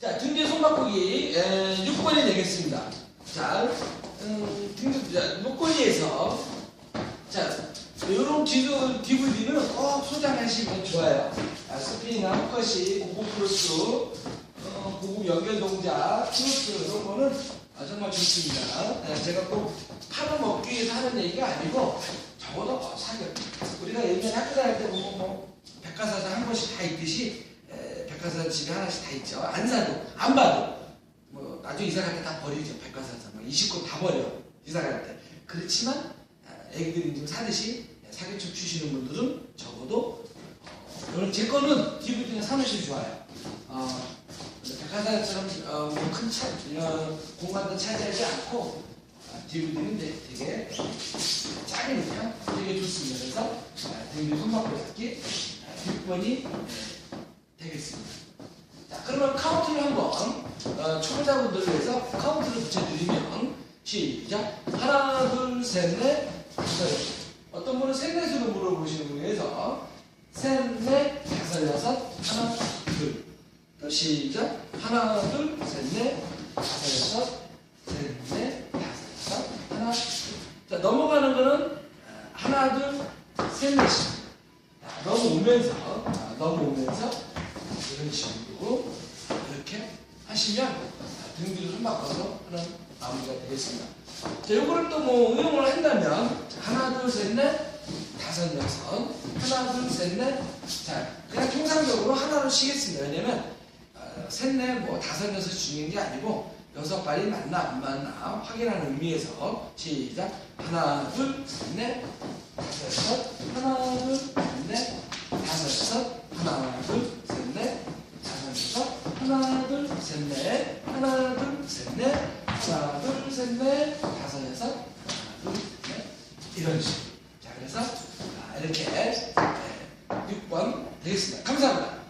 자, 등뒤 손바꾸기 6번이 되겠습니다. 자, 음, 등뒤, 자, 목걸이에서 자, 이런 뒤도 DVD는 꼭 소장하시면 좋아요. 아, 스피나 컷이, 고급 플러스, 어, 고급 연결 동작, 플러스 이런 거는 아, 정말 좋습니다. 네, 제가 꼭 팔아먹기 위해서 하는 얘기가 아니고 적어도 어, 사격. 우리가 예전에 학교 다닐 때 보면 뭐 백화사전 한 번씩 다 있듯이 에, 백화사전 집에 하나씩 다 있죠. 안 사도 안 봐도 뭐 나중에 이사 갈 때 다 버리죠. 백화사전 뭐 20권 다 버려 이사 갈 때. 그렇지만 아, 애기들이 좀 사듯이 사교육 주시는 분들은 적어도 어, 제 거는 DVD는 사무실 좋아요. 어, 백화사전처럼 어, 뭐큰 차, 어, 공간도 차지하지 않고 DVD는 되게 작으니까 되게 좋습니다. 그래서 DVD 손바닥 잡기 6번이 되겠습니다. 자, 그러면 카운트를 한번 어, 초보자분들을 위해서 카운트를 붙여드리면 시작. 하나 둘셋넷. 다섯 어떤 분은 셋넷으로 물어보시는 분에 해서 셋넷 다섯 여섯. 하나 둘또 시작. 하나 둘셋넷. 다섯 여섯. 셋넷 다섯 여섯. 하나 둘자 넘어가는 거는 아, 하나 둘셋넷씩 넘어오면서 아, 넘어오면서 이런 식으로 하시면 아, 등 뒤로 손 바꿔서 하는 마무리가 되겠습니다. 자, 요거를 또 뭐 응용을 한다면 자, 하나 둘 셋 넷 다섯 여섯 하나 둘셋넷 자 그냥 통상적으로 하나로 쉬겠습니다. 왜냐면 어, 셋넷 뭐 다섯 여섯 중요한 게 아니고 여섯 발이 맞나 안 맞나 확인하는 의미에서 시작 하나 둘셋넷 다섯 여섯 하나 둘셋넷 다섯 여섯 하나 둘셋넷 다섯 여섯 하나 둘셋넷 하나 둘 셋 넷. 하나 둘 셋 넷. 다섯 여섯. 하나 둘셋넷. 이런 식으로. 자 그래서 아, 이렇게 네, 6번 되겠습니다. 감사합니다